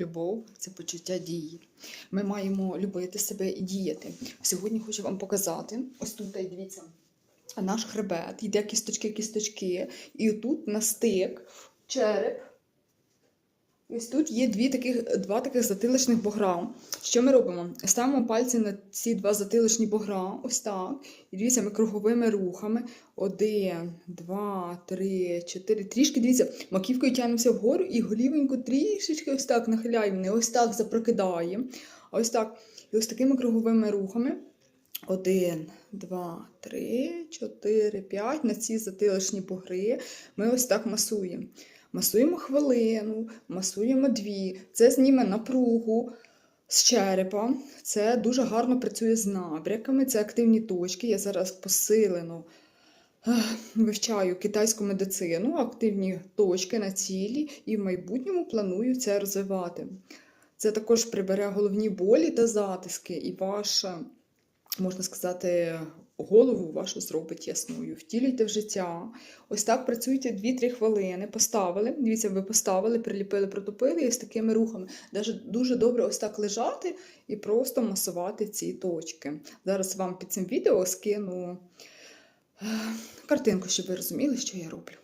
Любов це почуття дії. Ми маємо любити себе і діяти. Сьогодні хочу вам показати: ось тут, дивіться, наш хребет, йде кісточки, кісточки, і тут на стик, череп. Ось тут є дві таких, два таких затилочних бугра. Що ми робимо? Ставимо пальці на ці два затилочні бугра, ось так. І дивіться, ми круговими рухами. Один, два, три, чотири. Трішки дивіться, маківкою тягнемося вгору і голівеньку трішечки ось так нахиляємо, не ось так запрокидаємо. Ось так. І ось такими круговими рухами. Один, два, три, чотири, п'ять. На ці затилочні бугри ми ось так масуємо. Масуємо хвилину, масуємо дві. Це зніме напругу з черепа. Це дуже гарно працює з набряками. Це активні точки. Я зараз посилено вивчаю китайську медицину, активні точки на цілі, і в майбутньому планую це розвивати. Це також прибере головні болі та затиски, і ваша, можна сказати, голову вашу зробить ясною. Втілюйте в життя. Ось так працюйте 2-3 хвилини. Поставили. Дивіться, ви поставили, приліпили, протопили і з такими рухами. Даже дуже добре ось так лежати і просто масувати ці точки. Зараз вам під цим відео скину е, картинку, щоб ви розуміли, що я роблю.